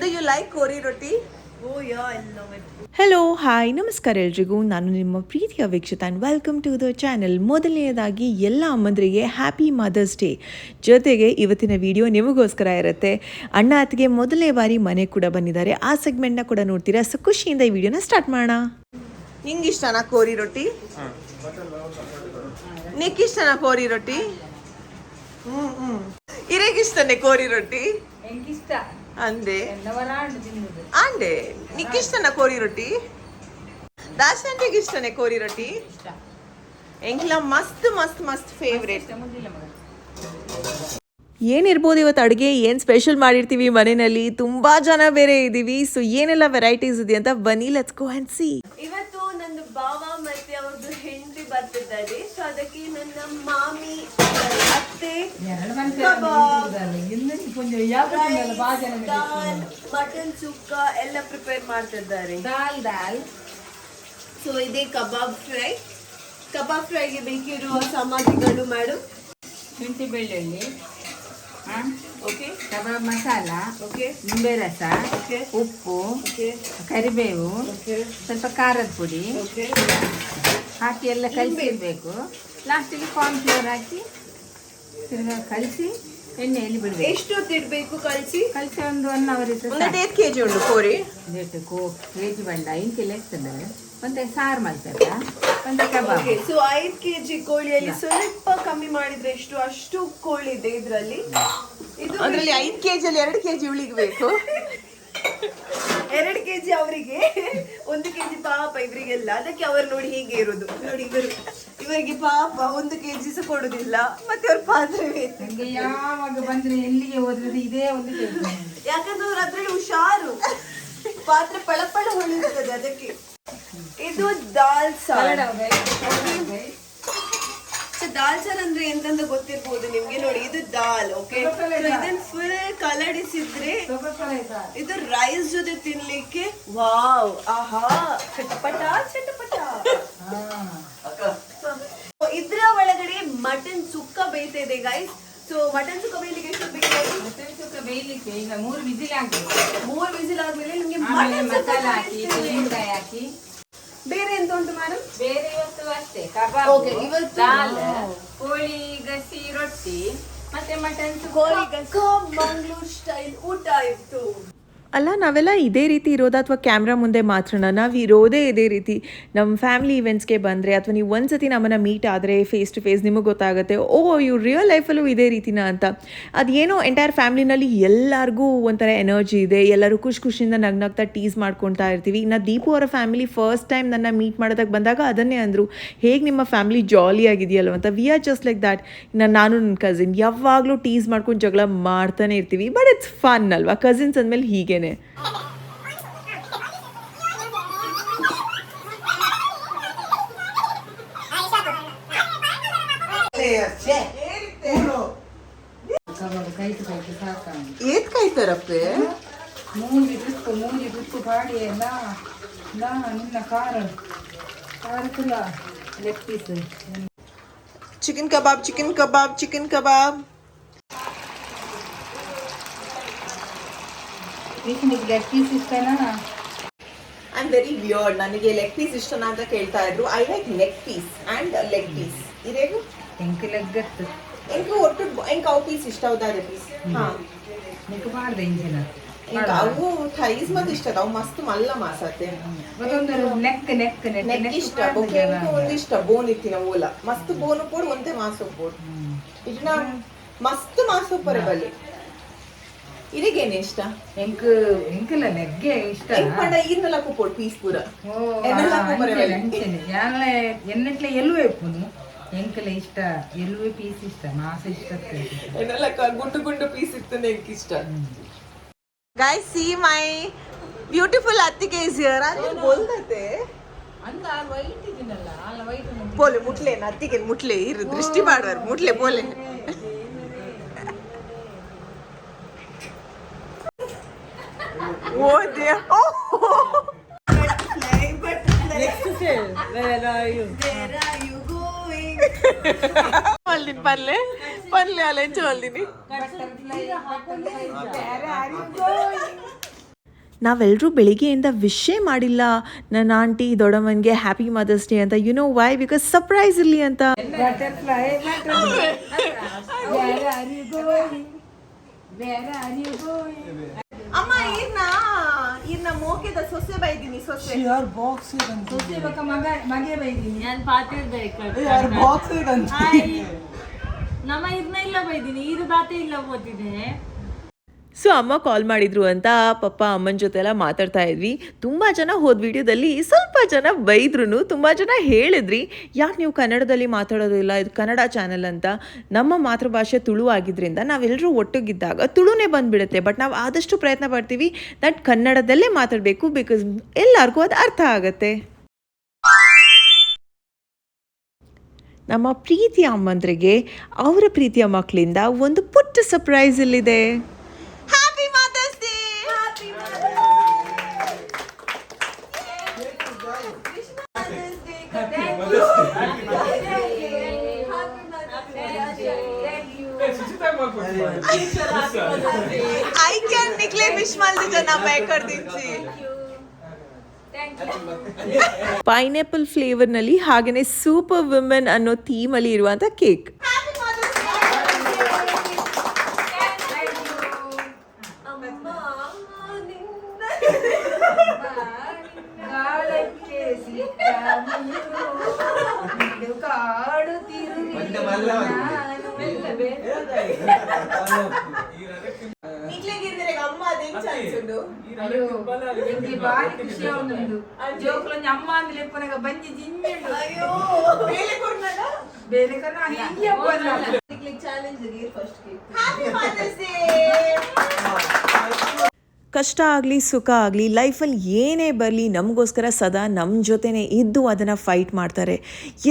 Do you like kori roti? Oh yeah, I love it. Hello hi ನಮಸ್ಕಾರ ಎಲ್ರಿಗೂ. ನಾನು ನಿಮ್ಮ ಪ್ರೀತಿಯ Veekshita and welcome to the channel ಮೊದಲನೆಯದಾಗಿ ಎಲ್ಲ ಅಮ್ಮಂದರಿಗೆ ಹ್ಯಾಪಿ ಮದರ್ಸ್ ಡೇ ಜೊತೆಗೆ ಇವತ್ತಿನ ವಿಡಿಯೋ ನಿಮಗೋಸ್ಕರ ಇರುತ್ತೆ. ಅಣ್ಣ ಅತ್ತಿಗೆ ಮೊದಲನೇ ಬಾರಿ ಮನೆ ಕೂಡ ಬಂದಿದ್ದಾರೆ. ಆ ಸೆಗ್ಮೆಂಟ್ನ ಕೂಡ ನೋಡ್ತೀರಾ? ಸೊ ಖುಷಿಯಿಂದ ಈ ವಿಡಿಯೋನ ಸ್ಟಾರ್ಟ್ ಮಾಡೋಣ. ನಿಂಗೆ ಇಷ್ಟನಾ ಕೋರಿ ರೊಟ್ಟಿ? ನಿಕ್ ಇಷ್ಟನಾ ಕೋರಿ ರೊಟ್ಟಿ? ಹ್ಞೂ ಹ್ಞೂ ಇರೇಗಿಷ್ಟನೇ ಕೋರಿ ರೊಟ್ಟಿ? ಎಂಗಿಷ್ಟ ಅಂದೆ. ಅಂಡೆ ನಿಕ್ ಇಷ್ಟನಾ ಕೋರಿ ರೊಟ್ಟಿ? ದಾಶಂಟಿಗೆ ಇಷ್ಟನೇ ಕೋರಿ ರೊಟ್ಟಿ? ಎಂಗ್ಲ ಮಸ್ತ್ ಮಸ್ತ್ ಮಸ್ತ್ ಫೇವ್ರೇಟ್ ಏನಿರ್ಬೋದು ಇವತ್ತು ಅಡುಗೆ ಏನು ಸ್ಪೆಷಲ್ ಮಾಡಿರ್ತೀವಿ ಮನೆಯಲ್ಲಿ? ತುಂಬ ಜನ ಬೇರೆ ಇದ್ದೀವಿ ಸೊ ಏನೆಲ್ಲ ವೆರೈಟೀಸ್ ಇದೆ ಅಂತ ಬನ್ನಿ ಲೆಟ್ಸ್ ಗೋ ಆ್ಯಂಡ್ ಸಿ ಇವತ್ತು ನನ್ನ ಬಾವ ಮತ್ತೆ ಅವ್ರದ್ದು ಹೆಂಡತಿ ಬರ್ತಿದ್ದಾರೆ ಸೊ ಅದಕ್ಕೆ ನನ್ನ ಮಾಮಿ ದಾಲ್ ಮಟನ್ ಸುಕ್ಕ ಎಲ್ಲ ಪ್ರಿಪೇರ್ ಮಾಡ್ತಿದ್ದಾರೆ. ದಾಲ್ ದಾಲ್. ಸೊ ಇದೆ ಕಬಾಬ್ ಫ್ರೈ. ಕಬಾಬ್ ಫ್ರೈಗೆ ಬೇಕಿರುವ ಸಾಮಗ್ರಿಗಳು ಮಾಡು. ಶುಂಠಿ ಬೆಳ್ಳುಳ್ಳಿ ಆ, ಓಕೆ ಕಬಾಬ್ ಮಸಾಲ ಓಕೆ ನಿಂಬೆ ರಸ ಓಕೆ ಉಪ್ಪು ಓಕೆ ಕರಿಬೇವು ಓಕೆ ಸ್ವಲ್ಪ ಖಾರದ ಪುಡಿ. ಓಕೆ ಹಾಕಿ ಎಲ್ಲ ಕಲಿಸಿರ್ಬೇಕು. ಲಾಸ್ಟಿಗೆ ಕಾರ್ನ್ಫ್ಲವರ್ ಹಾಕಿ ತಿರ್ಗಾ ಕಲಿಸಿ ಎಣ್ಣೆಯಲ್ಲಿ ಬಿಡಬೇಕು. ಎಷ್ಟು ಇಡಬೇಕು ಕಳಿಸಿ ಕಲಿಸಿ ಒಂದು ಒನ್ ಅವರ್ ಇರ್ತದೆ ಐದು ಕೆ ಜಿ ಉಂಟು ಕೋರಿ. ರೇಟ್ ಕೋ ಕೇಜಿ ಬಂಡ ಇಂಕೆಲ್ಲ ಇರ್ತದೆ ಮತ್ತೆ ಸಾರು ಮಾಡ್ತಾರೆ? ಮತ್ತೆ kebab. Okay so K KG ಕೋಳಿಯಲ್ಲಿ ಸ್ವಲ್ಪ ಕಮ್ಮಿ ಮಾಡಿದ್ರೆ ಎಷ್ಟು? ಅಷ್ಟು ಕೋಳಿ ಇದೆ ಇದರಲ್ಲಿ. ಇದು ಅದರಲ್ಲಿ ಐದು ಕೆ ಜಿಯಲ್ಲಿ ಎರಡು ಕೆ ಜಿ ಉಳಿಗೆ ಬೇಕು. ಎರಡು ಕೆಜಿ ಅವರಿಗೆ ಒಂದು ಕೆಜಿ ಪಾಪ ಇವರಿಗೆಲ್ಲ ಅದಕ್ಕೆ ಅವರು ನೋಡಿ ಹೀಗೆ ಇರೋದು. ನೋಡಿ ಇವರು. ಇವರಿಗೆ ಪಾಪ ಒಂದು ಕೆಜಿ ಸಹ ಕೊಡುದಿಲ್ಲ. ಮತ್ತೆ ಅವ್ರ ಪಾತ್ರೆ ನಂಗೆ ಯಾವಾಗ ಬಂದ್ರೆ ಎಲ್ಲಿಗೆ ಹೋದ್ರೆ ಇದೇ ಒಂದು ಕೆಲಸ ಯಾಕಂದ್ರೆ ಅವ್ರ ಅದ್ರಲ್ಲಿ ಹುಷಾರು. ಪಾತ್ರೆ ಪಳಪಳ ಹೊಳಿರ್ತದೆ ಅದಕ್ಕೆ. ಇದು ದಾಲ್ ಸಾರ್. ದಾಲ್ ಸಾರ್ ಅಂದ್ರೆ ಎಂತಂತ ಗೊತ್ತಿರ್ಬೋದು ನಿಮ್ಗೆ ನೋಡಿ ಇದು ದಾಲ್ ಓಕೆ ಇದನ್ನ ಫುಲ್ ಕಲಡಿಸಿದ್ರೆ ಇದು ರೈಸ್ ಜೊತೆ ತಿನ್ಲಿಕ್ಕೆ ವಾವ್ ಆಹಾ ಚಟಪಟ ಚಟಪಟ So, ಇದ್ರ ಒಳಗಡೆ ಮಟನ್ ಸುಕ್ಕ ಇದೆ ಗೈಸ್ ಸೊ ಮಟನ್ ಸುಕ್ಕ ಬೇಯಲಿಕ್ಕೆ ಎಷ್ಟು ಬೇಕು ಬೇಯಲಿಕ್ಕೆ ಈಗ ಮೂರು ವಿಸಿಲ್ ಆಗಿದೆ ಮೂರು ವಿಸಿಲ್ ಆದ್ಮೇಲೆ ನಿಮಗೆ ಆಮೇಲೆ ಮಟನ್ ಸುಕ್ಕ ಮಸಾಲ ಹಾಕಿ. ತೆಂಗಿನಕಾಯಿ ಹಾಕಿ. ಬೇರೆ ಎಂತ ಉಂಟು ಮೇಡಮ್ ಬೇರೆ ಇವತ್ತು ಅಷ್ಟೇ ಕಬಾಬ್ ಓಕೆ ಇವತ್ತು- ದಾಲ್ ಕೋಳಿ ಗಸಿ ರೊಟ್ಟಿ ಮತ್ತೆ ಮಟನ್ ಕೋಳಿ ಮಂಗ್ಳೂರ್ ಸ್ಟೈಲ್ ಊಟ ಇತ್ತು ಅಲ್ಲ, ನಾವೆಲ್ಲ ಇದೇ ರೀತಿ ಇರೋದ? ಅಥವಾ ಕ್ಯಾಮ್ರಾ ಮುಂದೆ ಮಾತ್ರನ? ನಾವು ಇರೋದೇ ಇದೇ ರೀತಿ. ನಮ್ಮ ಫ್ಯಾಮಿಲಿ ಇವೆಂಟ್ಸ್ಗೆ ಬಂದರೆ ಅಥವಾ ನೀವು ಒಂದು ಸತಿ ನಮ್ಮನ್ನು ಮೀಟ್ ಆದರೆ ಫೇಸ್ ಟು ಫೇಸ್ ನಿಮಗೆ ಗೊತ್ತಾಗುತ್ತೆ, ಓ, ಇವ್ರು ರಿಯಲ್ ಲೈಫಲ್ಲೂ ಇದೇ ರೀತಿನ ಅಂತ. ಅದೇನೋ ಎಂಟೈರ್ ಫ್ಯಾಮಿಲಿನಲ್ಲಿ ಎಲ್ಲರಿಗೂ ಒಂಥರ ಎನರ್ಜಿ ಇದೆ. ಎಲ್ಲರೂ ಖುಷಿ ಖುಷಿಯಿಂದ ನಗ್ನಗ್ತಾ ಟೀಸ್ ಮಾಡ್ಕೊತಾ ಇರ್ತೀವಿ. ಇನ್ನು ದೀಪು ಅವರ ಫ್ಯಾಮಿಲಿ ಫಸ್ಟ್ ಟೈಮ್ ನನ್ನ ಮೀಟ್ ಮಾಡೋದಕ್ಕೆ ಬಂದಾಗ ಅದನ್ನೇ ಅಂದರು. ಹೇಗೆ ನಿಮ್ಮ ಫ್ಯಾಮಿಲಿ ಜಾಲಿ ಜಾಲಿಯಾಗಿದೆಯಲ್ವ ಅಂತ. We are just like that ಇನ್ನು ನಾನು ನನ್ನ ಕಸಿನ್ ಯಾವಾಗಲೂ ಟೀಸ್ ಮಾಡ್ಕೊಂಡು ಜಗಳ ಮಾಡ್ತಾನೆ ಇರ್ತೀವಿ. ಬಟ್ ಇಟ್ಸ್ ಫನ್ ಅಲ್ವಾ? ಕಸಿನ್ಸ್ ಅಂದಮೇಲೆ ಹೀಗೇನೆ. ಕಬಾಬ್ ಕೈತು ಕೈತು ಸಾಕ ಏತ್ ಕಾಯ್ತಾರಪ್ಪೆ? ಮೂಂಜಿ ಟ್ರಿಪ್ ಮೂಂಜಿ ಟ್ರಿಪ್ ಪಾಡಿ ಎಲ್ಲ ನಾ ನಿನ್ನ ಖಾರ ಖಾರ ಕುಲ leg piece chicken kebab chicken kebab chicken kebab. ನಿಮಗೆ ಲೆಗ್ ಪೀಸ್ ಇಷ್ಟನಾ ಐ ಆಮ್ ವೆರಿ ವಿಯರ್ಡ್ ನನಗೆ ಲೆಗ್ ಪೀಸ್ ಇಷ್ಟನಾ ಅಂತ ಕೇಳ್ತಾ ಇದ್ರು. I like leg piece and leg piece ಇದೇಗು ಎಂಕ್ ಲೆಗ್ ಅತ್ತು ಎಂಕ ಒಟ್ಟು ಎಂಕ ಅವು ಪೀಸ್ ಇಷ್ಟ ಹೌದಾದ ಪೀಸ್ ಹಾ. ನಿಂಗೆ ಮಾಡ್ದೆ ಇಂಜಿನ ಅವು ಥೈಸ್ ಮತ್ ಇಷ್ಟ ಅದಾವು ಮಸ್ತ್ ಮಲ್ಲ ಮಾಸತ್ತೆ. ನೆಕ್ ನೆಕ್ ನೆಕ್ ಇಷ್ಟ. ಒಂದು ಇಷ್ಟ. ಬೋನ್ ಇತ್ತಿನ ಓಲ ಮಸ್ತ್ ಬೋನು ಕೂಡ ಒಂದೇ ಮಾಸು ಕೂಡ ಇದನ್ನ ಮಸ್ತ್ ಮಾಸು ಇದಕ್ಕೇನೆ ಇಷ್ಟ? ಎಂಕ್ ಎಂಕಲ್ಲ ಲೆಗ್ಗೆ ಇಷ್ಟ. ಪಂಡ ಈರ್ನೆಲ್ಲ ಪೋಡ್ ಪೀಸ್ ಪೂರ. ಯಾನ್ಲ ಎನ್ನಟ್ಲೆ ಎಲ್ವೇ ಪುನು ಎಂಕಲ ಇಷ್ಟ ಎಲ್ವೇ ಪೀಸ್ ಇಷ್ಟ ಮಾಸ ಇಷ್ಟ ಎನ್ನೆಲ್ಲ ಗುಂಡು ಗುಂಡು ಪೀಸ್ ಇತ್ತು ಎಂಕ್ ಇಷ್ಟ. ಗಾಯ್ಸ್ ಸಿ ಮೈ ಬ್ಯೂಟಿಫುಲ್ ಅತ್ತಿಗೆ ಇಸ್ ಹಿಯರ್ dear. Oh. ಮುಟ್ಲೆ ಇರು ದೃಷ್ಟಿ ಮಾಡುವರು ಮುಟ್ಲೆ ಬೋಲೆ ಓ. ದೇವ್ ಹೊಲ್ದಿನಿ ಪಲ್ಲೆ Where are you ನಾವೆಲ್ಲರೂ ಬೆಳಿಗ್ಗೆಯಿಂದ ವಿಶೇ ಮಾಡಿಲ್ಲ. ನನ್ನ ಆಂಟಿ ದೊಡ್ಡಮ್ಮನಿಗೆ ಹ್ಯಾಪಿ ಮದರ್ಸ್ ಡೇ ಅಂತ. You know why because surprise ಇರಲಿ ಅಂತ. Butterfly, ಅಮ್ಮ ಇರ್ನ? ಇರ್ನ ಮೋಕೆದ ಸೊಸೆ ಬೈದಿನಿ ಸೊಸೆ. ಯಾರ್ ಬಾಕ್ಸ್ ಇದಂತ ಸೊಸೆ ಬಕ ಮಗ ಮಗೆ ಬೈದಿನಿ. ನಾನು ಪಾತಿರ್ದ ಇಕ್ಕಡೆ ಯಾರ್ ಬಾಕ್ಸ್ ಇದಂತ ನಮ್ಮ ಇರ್ನ ಇಲ್ಲ ಬೈದಿನಿ ಇರು ಬಾತೆ ಇಲ್ಲ ಓದಿದೆ ಸೊ ಅಮ್ಮ ಕಾಲ್ ಮಾಡಿದ್ರು ಅಂತ ಪಪ್ಪ ಅಮ್ಮನ ಜೊತೆ ಎಲ್ಲ ಮಾತಾಡ್ತಾ ಇದ್ವಿ. ತುಂಬ ಜನ ಹೋದ ವಿಡಿಯೋದಲ್ಲಿ ಸ್ವಲ್ಪ ಜನ ಬೈದ್ರು ತುಂಬ ಜನ ಹೇಳಿದ್ರಿ. ಯಾಕೆ ನೀವು ಕನ್ನಡದಲ್ಲಿ ಮಾತಾಡೋದಿಲ್ಲ ಇದು ಕನ್ನಡ ಚಾನಲ್ ಅಂತ. ನಮ್ಮ ಮಾತೃಭಾಷೆ ತುಳು ಆಗಿದ್ದರಿಂದ ನಾವೆಲ್ಲರೂ ಒಟ್ಟಿಗಿದ್ದಾಗ ತುಳುನೇ ಬಂದುಬಿಡುತ್ತೆ. ಬಟ್ ನಾವು ಆದಷ್ಟು ಪ್ರಯತ್ನ ಪಡ್ತೀವಿ ದಟ್ ಕನ್ನಡದಲ್ಲೇ ಮಾತಾಡಬೇಕು ಬಿಕಾಸ್ ಎಲ್ಲರಿಗೂ ಅದು ಅರ್ಥ ಆಗುತ್ತೆ. ನಮ್ಮ ಪ್ರೀತಿಯ ಅಮ್ಮಂದ್ರಿಗೆ, ಅವರ ಪ್ರೀತಿಯ ಮಕ್ಕಳಿಂದ ಒಂದು ಪುಟ್ಟ ಸರ್ಪ್ರೈಸ್ ಇಲ್ಲಿದೆ. ಐ ಕ್ಯಾನ್ ನಿಕ್ಲೆ ವಿಶ್ ಮಾಡ್ತಿದ್ದೆ ನಾ ಬೇಕರ್ದಿಂಚಿ ಪೈನಾಪಲ್ ಫ್ಲೇವರ್ನಲ್ಲಿ ಹಾಗೆಯೇ ಸೂಪರ್ ವಿಮೆನ್ ಅನ್ನೋ ಥೀಮಲ್ಲಿ ಇರುವಂಥ ಕೇಕ್ ಕಾಲಕ್ಕೆ ಸಿಕ್ಕ ನೀರು ನಿಂದು ಕಾಡುತ್ತಿರುವೆ ನಾನು ಮೆಲ್ಲವೆ. ನಿಕ್ಲೆಗಿರ್ದಿರೆ ಅಮ್ಮ ಅದೇನ್ ಚಾನ್ಸುಂಡು ಅಯ್ಯೋ ಎಂಗೆ ಬಾರಿ ಖುಷಿ ಆಗುಂಡು ಜೋಕ್ಲೊಂಜಿ ಅಮ್ಮ ಅಂದ್ರೆ ಲೆಪ್ಪನಾಗ ಬಂಜಿ ಜಿಂಜುಂಡು ಅಯ್ಯೋ ಬೇಲೆ ಕೊಡ್ನಲ್ಲ ಬೇರೆ ಕನ್ನ ಹಿಂಗೆ ಬಲ್ಲ ನಿಕ್ಲಿಗ್ ಚಾಲೆಂಜ್ ಫಸ್ಟ್ ಕಷ್ಟ ಆಗಲಿ, ಸುಖ ಆಗಲಿ, ಲೈಫಲ್ಲಿ ಏನೇ ಬರಲಿ, ನಮಗೋಸ್ಕರ ಸದಾ ನಮ್ಮ ಜೊತೆನೇ ಇದ್ದು ಅದನ್ನು ಫೈಟ್ ಮಾಡ್ತಾರೆ.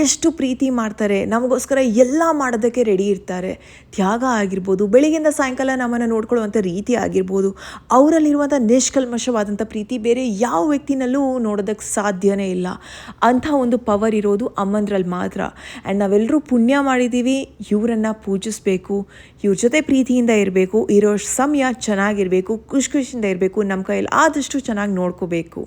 ಎಷ್ಟು ಪ್ರೀತಿ ಮಾಡ್ತಾರೆ, ನಮಗೋಸ್ಕರ ಎಲ್ಲ ಮಾಡೋದಕ್ಕೆ ರೆಡಿ ಇರ್ತಾರೆ. ತ್ಯಾಗ ಆಗಿರ್ಬೋದು, ಬೆಳಿಗ್ಗೆಯಿಂದ ಸಾಯಂಕಾಲ ನಮ್ಮನ್ನು ನೋಡ್ಕೊಳ್ಳುವಂಥ ರೀತಿ ಆಗಿರ್ಬೋದು ಅವರಲ್ಲಿರುವಂಥ ನಿಷ್ಕಲ್ಮಶವಾದಂಥ ಪ್ರೀತಿ ಬೇರೆ ಯಾವ ವ್ಯಕ್ತಿನಲ್ಲೂ ನೋಡೋದಕ್ಕೆ ಸಾಧ್ಯವೇ ಇಲ್ಲ. ಅಂಥ ಒಂದು ಪವರ್ ಇರೋದು ಅಮ್ಮಂದ್ರಲ್ಲಿ ಮಾತ್ರ. ಆ್ಯಂಡ್ ನಾವೆಲ್ಲರೂ ಪುಣ್ಯ ಮಾಡಿದ್ದೀವಿ, ಇವರನ್ನು ಪೂಜಿಸಬೇಕು, ಇವ್ರ ಜೊತೆ ಪ್ರೀತಿಯಿಂದ ಇರಬೇಕು, ಇರೋ ಸಮಯ ಚೆನ್ನಾಗಿರಬೇಕು, ಖುಷಿ ಖುಷಿಯಿಂದ ಇರಬೇಕು. ನಮ್ಮ ಕೈಯಲ್ಲಿ ಆದಷ್ಟು ಚೆನ್ನಾಗಿ ನೋಡ್ಕೋಬೇಕು.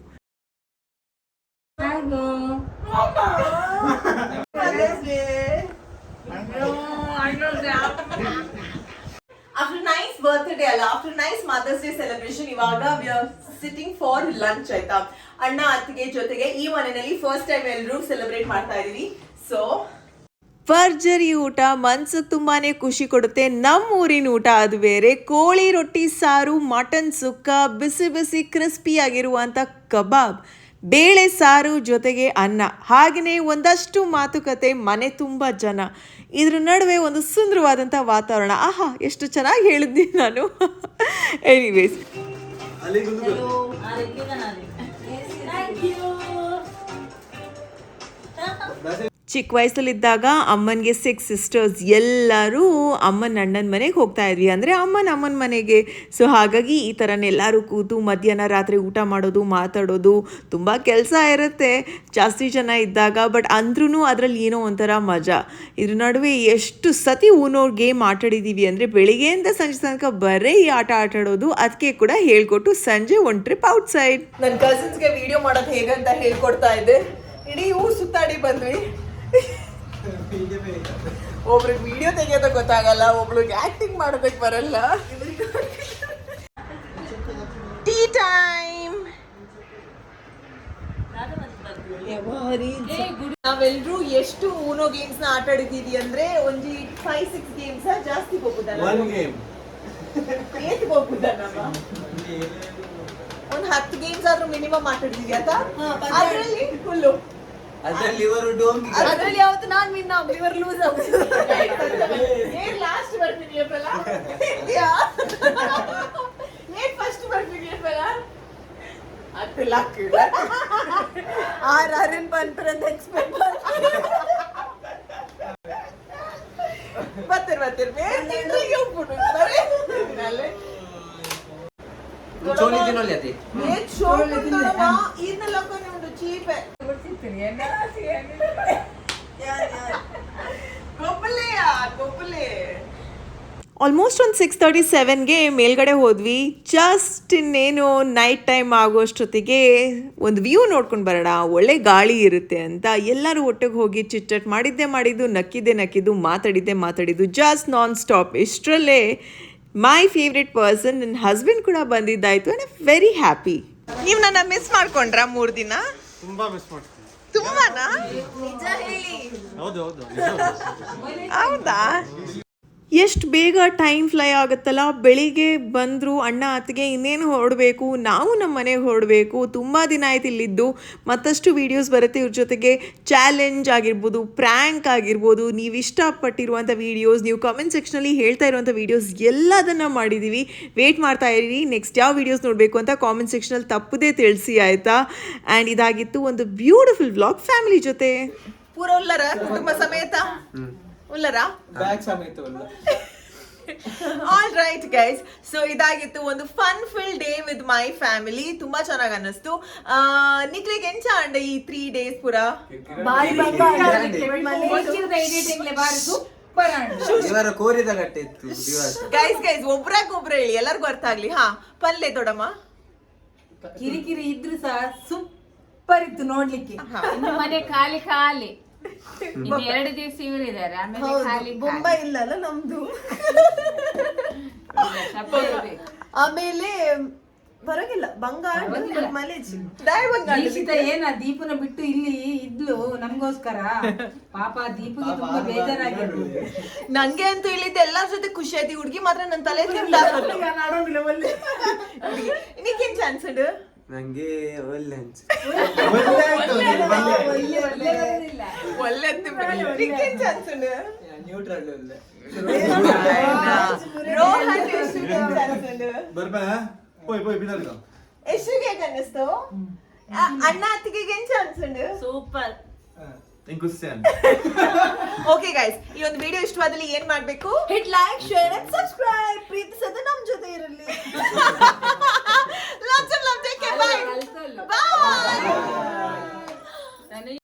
ಬರ್ತ್ಡೇ ಅಲ್ಲ after nice mother's day celebration ಇವಾಗ we are sitting for lunch ಆಯ್ತಾ? ಅಣ್ಣ, ಅತ್ತಿಗೆ ಜೊತೆಗೆ ಈ ಮನೆಯಲ್ಲಿ ಫಸ್ಟ್ ಟೈಮ್ ಎಲ್ಲರೂ ಸೆಲೆಬ್ರೇಟ್ ಮಾಡ್ತಾ ಇದೀವಿ. ಸೊ ಭರ್ಜರಿ ಊಟ ಮನ್ಸಿಗೆ ತುಂಬಾ ಖುಷಿ ಕೊಡುತ್ತೆ. ನಮ್ಮ ಊರಿನ ಊಟ ಅದು ಬೇರೆ. ಕೋಳಿ ರೊಟ್ಟಿ ಸಾರು ಮಟನ್ ಸುಕ್ಕ ಬಿಸಿ ಬಿಸಿ ಕ್ರಿಸ್ಪಿ ಆಗಿರುವಂಥ ಕಬಾಬ್ ಬೇಳೆ ಸಾರು ಜೊತೆಗೆ ಅನ್ನ. ಹಾಗೆಯೇ ಒಂದಷ್ಟು ಮಾತುಕತೆ ಮನೆ ತುಂಬ ಜನ. ಇದ್ರ ನಡುವೆ ಒಂದು ಸುಂದರವಾದಂಥ ವಾತಾವರಣ. ಆಹಾ ಎಷ್ಟು ಚೆನ್ನಾಗಿ ಹೇಳಿದ್ನಿ ನಾನು. ಎನಿವೇಸ್ ಚಿಕ್ಕ ವಯಸ್ಸಲ್ಲಿದ್ದಾಗ ಅಮ್ಮನಿಗೆ ಸಿಕ್ಸ್ ಸಿಸ್ಟರ್ಸ್ ಎಲ್ಲರೂ ಅಮ್ಮನ ಅಣ್ಣನ ಮನೆಗೆ ಹೋಗ್ತಾ ಇದ್ವಿ. ಅಂದರೆ ಅಮ್ಮನ ಅಮ್ಮನ ಮನೆಗೆ. ಸೊ ಹಾಗಾಗಿ ಈ ಥರನೆಲ್ಲರೂ ಕೂತು ಮಧ್ಯಾಹ್ನ ರಾತ್ರಿ ಊಟ ಮಾಡೋದು, ಮಾತಾಡೋದು ತುಂಬ ಕೆಲಸ ಇರುತ್ತೆ. ಜಾಸ್ತಿ ಜನ ಇದ್ದಾಗ ಬಟ್ ಅಂದ್ರೂ ಅದರಲ್ಲಿ ಏನೋ ಒಂಥರ ಮಜಾ. ಇದ್ರ ನಡುವೆ ಎಷ್ಟು ಸತಿ ಊನೋ ಗೇಮ್ ಆಟಾಡಿದ್ದೀವಿ ಅಂದರೆ ಬೆಳಿಗ್ಗೆಯಿಂದ ಸಂಜೆ ತನಕ ಬರೀ ಈ ಆಟ ಆಟಾಡೋದು. ಅದಕ್ಕೆ ಕೂಡ ಹೇಳ್ಕೊಟ್ಟು ಸಂಜೆ ಒಂದು ಟ್ರಿಪ್ ಔಟ್ಸೈಡ್ ನನ್ನ ಕಸಿನ್ಸ್ಗೆ ವಿಡಿಯೋ ಮಾಡೋದು ಹೇಗಂತ ಹೇಳ್ಕೊಡ್ತಾ ಇದ್ದೆ. ಇಡೀ ಊರು ಸುತ್ತಾಡಿ ಬಂದ್ವಿ. ಒಬ್ರಿಗೆ ವಿಡಿಯೋ ತೆಗಿಯೋದ ಗೊತ್ತಾಗಲ್ಲ ಒಬ್ಳಿಗೆ ಆಕ್ಟಿಂಗ್ ಮಾಡೋದಕ್ಕೆ ಬರಲ್ಲ. ಟೀ ಟೈಮ್ ನಾವೆಲ್ರೂ ಎಷ್ಟು ಊನೋ ಗೇಮ್ಸ್ನ ಆಟ ಆಡಿದೀವಿ ಅಂದ್ರೆ ಒಂದು ಫೈವ್ ಸಿಕ್ಸ್ ಗೇಮ್ಸ್ ಜಾಸ್ತಿ ಹೋಗುದಲ್ಲ ಒನ್ ಗೇಮ್ ಏತ್ ಹೋಗುದ ನಮ್ಮ ಒಂದ್ ಹತ್ತು ಗೇಮ್ಸ್ ಆದ್ರೂ ಮಿನಿಮಮ್ ಆಟಾಡಿದೀವಿ ಆತ ಅದ್ರಲ್ಲಿ ಫುಲ್ಲು ಅದ್ರಲ್ಲಿ ಇವರು ಡೋಮ್ ಅದ್ರಲ್ಲಿ ಯಾವತ್ತು ನಾನ್ ವಿನ್ ಆಗ್ಲಿ ಇವರು ಲೂಸ್ ಆಗುದು ಏನ್ ಲಾಸ್ಟ್ ಬರ್ತೀನಿ ಅಪ್ಪಲ್ಲ ಯಾ ಏನ್ ಫಸ್ಟ್ ಬರ್ತೀನಿ ಅಪ್ಪಲ್ಲ ಅದು ಲಕ್ ಆರ್ ಆರನ್ ಬಂತರ ಅಂತ ಎಕ್ಸ್ಪೆಕ್ಟ್ ಬರ್ತೀರಿ ಬರ್ತೀರಿ ಬೇರೆ ತಿಂಗಳಿಗೆ ಹೋಗ್ಬಿಟ್ಟು ಬರೀ ಚೋಲಿ ತಿನ್ನೋಲಿ ಅತಿ ಏನ್ ಶೋ ಇದನ್ನೆಲ್ಲ ಉಂಟು ಚೀಪೆ ಆಲ್ಮೋಸ್ಟ್ ಒಂದು ಸಿಕ್ಸ್ ತರ್ಟಿ ಸೆವೆನ್ಗೆ ಮೇಲ್ಗಡೆ ಹೋದ್ವಿ. ಜಸ್ಟ್ ಇನ್ನೇನು ನೈಟ್ ಟೈಮ್ ಆಗೋಷ್ಟೊತ್ತಿಗೆ ಒಂದು ವ್ಯೂ ನೋಡ್ಕೊಂಡು ಬರೋಣ. ಒಳ್ಳೆ ಗಾಳಿ ಇರುತ್ತೆ ಅಂತ ಎಲ್ಲರೂ ಒಟ್ಟಿಗೆ ಹೋಗಿ ಚಿಟ್ಟಟ್ ಮಾಡಿದ್ದೆ ಮಾಡಿದ್ದು ನಕ್ಕಿದ್ದೆ ನಕ್ಕಿದ್ದು ಮಾತಾಡಿದ್ದೆ ಮಾತಾಡಿದ್ದು ಜಸ್ಟ್ ನಾನ್ ಸ್ಟಾಪ್ ಇಷ್ಟರಲ್ಲೇ ಮೈ ಫೇವ್ರೆಟ್ ಪರ್ಸನ್ ನನ್ನ ಹಸ್ಬೆಂಡ್ ಕೂಡ ಬಂದಿದ್ದಾಯಿತು ಆ್ಯಂಡ್ ವೆರಿ ಹ್ಯಾಪಿ ನೀವು ನನ್ನ ಮಿಸ್ ಮಾಡ್ಕೊಂಡ್ರಾ ಮೂರು ದಿನ? ತುಂಬಾ ಮಿಸ್ ಮಾಡ್ತೀನಿ. ತುಂಬಾನಾ? ಹೌದು ಹೌದು ಹೌದಾ? ಎಷ್ಟು ಬೇಗ ಟೈಮ್ ಫ್ಲೈ ಆಗುತ್ತಲ್ಲ? ಬೆಳಿಗ್ಗೆ ಬಂದರು ಅಣ್ಣ ಅತ್ತಿಗೆ ಇನ್ನೇನು ಹೊರಡಬೇಕು? ನಾವು ನಮ್ಮ ಮನೆಗೆ ಹೊರಡಬೇಕು. ತುಂಬ ದಿನ ಆಯ್ತು ಇಲ್ಲಿದ್ದು. ಮತ್ತಷ್ಟು ವೀಡಿಯೋಸ್ ಬರುತ್ತೆ ಇವ್ರ ಜೊತೆಗೆ. ಚಾಲೆಂಜ್ ಆಗಿರ್ಬೋದು ಪ್ರ್ಯಾಂಕ್ ಆಗಿರ್ಬೋದು ನೀವು ಇಷ್ಟಪಟ್ಟಿರುವಂಥ ವೀಡಿಯೋಸ್ ನೀವು ಕಮೆಂಟ್ ಸೆಕ್ಷನಲ್ಲಿ ಹೇಳ್ತಾ ಇರುವಂಥ ವೀಡಿಯೋಸ್ ಎಲ್ಲದನ್ನು ಮಾಡಿದ್ದೀವಿ ವೇಟ್ ಮಾಡ್ತಾ ಇರಿ. ನೆಕ್ಸ್ಟ್ ಯಾವ ವೀಡಿಯೋಸ್ ನೋಡಬೇಕು ಅಂತ ಕಾಮೆಂಟ್ ಸೆಕ್ಷನಲ್ಲಿ ತಪ್ಪದೇ ತಿಳಿಸಿ ಆಯಿತಾ? ಆ್ಯಂಡ್ ಇದಾಗಿತ್ತು ಒಂದು ಬ್ಯೂಟಿಫುಲ್ ವ್ಲಾಗ್ ಫ್ಯಾಮಿಲಿ ಜೊತೆ. ಪೂರ ಕುಟುಂಬ ಸಮೇತ. ಉಲ್ಲರ ಬ್ಯಾಗ್ ಸಮೇತ ಆಲ್ ರೈಟ್ ಗೈಸ್ ಸೊ ಇದಾಗಿತ್ತು ಒಂದು fun full day with my family ತುಂಬಾ ಚೆನ್ನಾಗಿ ಅನ್ನಿಸ್ತು. ನಿಕ್ಲಿಗೆ ಎಂಚ ಅಂಡ ಈ ತ್ರೀ ಡೇಸ್ ಪುರ? ಕೋರಿದ ಗಟ್ಟೆ ಇತ್ತು ಗೈಸ್ ಗೈಸ್ ಒಬ್ರಾಗ ಒಬ್ರು ಹೇಳಿ. ಎಲ್ಲರಿಗೂ ಅರ್ಥ ಆಗ್ಲಿ. ಹಾ ಪಲ್ಲೆ ದೊಡಮ್ಮ. ಕಿರಿಕಿರಿ ಇದ್ರು ಸಹ ಸೂಪರ್ ಇತ್ತು ನೋಡ್ಲಿಕ್ಕೆ. ಇನ್ನು ಮನೆ ಖಾಲಿ ಖಾಲಿ. ಇನ್ನು ಎರಡು ದಿವಸ ಇವರಿದ್ದಾರೆ ಆಮೇಲೆ ಖಾಲಿ ಬೊಂಬ ಇಲ್ಲಲ್ಲ ನಮ್ದು. ಖಾಲಿ. ಆಮೇಲೆ ಬರೋಗಿಲ್ಲ ಬಂಗಾಳ ಮಲೇಜ್. ಡಾಯ್ ಬಂಗಾಳ ದೀಕ್ಷಿತ ಏನ ದೀಪನ ಬಿಟ್ಟು ಇಲ್ಲಿ ಇದ್ಲು ನಮ್ಗೋಸ್ಕರ? ಪಾಪ ದೀಪಗೆ ತುಂಬಾ ಬೇಜಾರಾಗಿರ್ಬೋದು ನಂಗೆ ಅಂತೂ ಇಲ್ಲಿದ್ದ ಎಲ್ಲಾರ ಜೊತೆ ಖುಷಿ ಆಯ್ತು ಹುಡುಗಿ ಮಾತ್ರ ನನ್ನ ತಲೆ ನಿಕ್ಕೇನ್ ಚಾನ್ಸ್ ಉಂಟು ನಂಗೆ ಒಳ್ಳೆ ಅನ್ಸ್ ಒಳ್ಳೆ ನಿಕ್ಕೇನ್ ಚಾನ್ಸ್ ಉಂಟು ನ್ಯೂಟ್ರಲ್ ಒಳ್ಳೆ ರೋಹನ್ ಯಶ್ವಿಗೆ ಚಾನ್ಸ್ ಉಂಟು ಬರ್ಬಾ ಪೋಯ್ ಪೋಯ್ ಬಿಡಲ್ಲ ಯಶ್ವಿಗೆ ಓಕೆ ಗೈಸ್ ಈ ಒಂದು ವಿಡಿಯೋ ಇಷ್ಟವಾದಲ್ಲಿ ಏನ್ ಮಾಡ್ಬೇಕು? Hit like share and subscribe ಪ್ರೀತಿ ಸದ ನಮ್ ಜೊತೆ ಇರಲಿ. Take by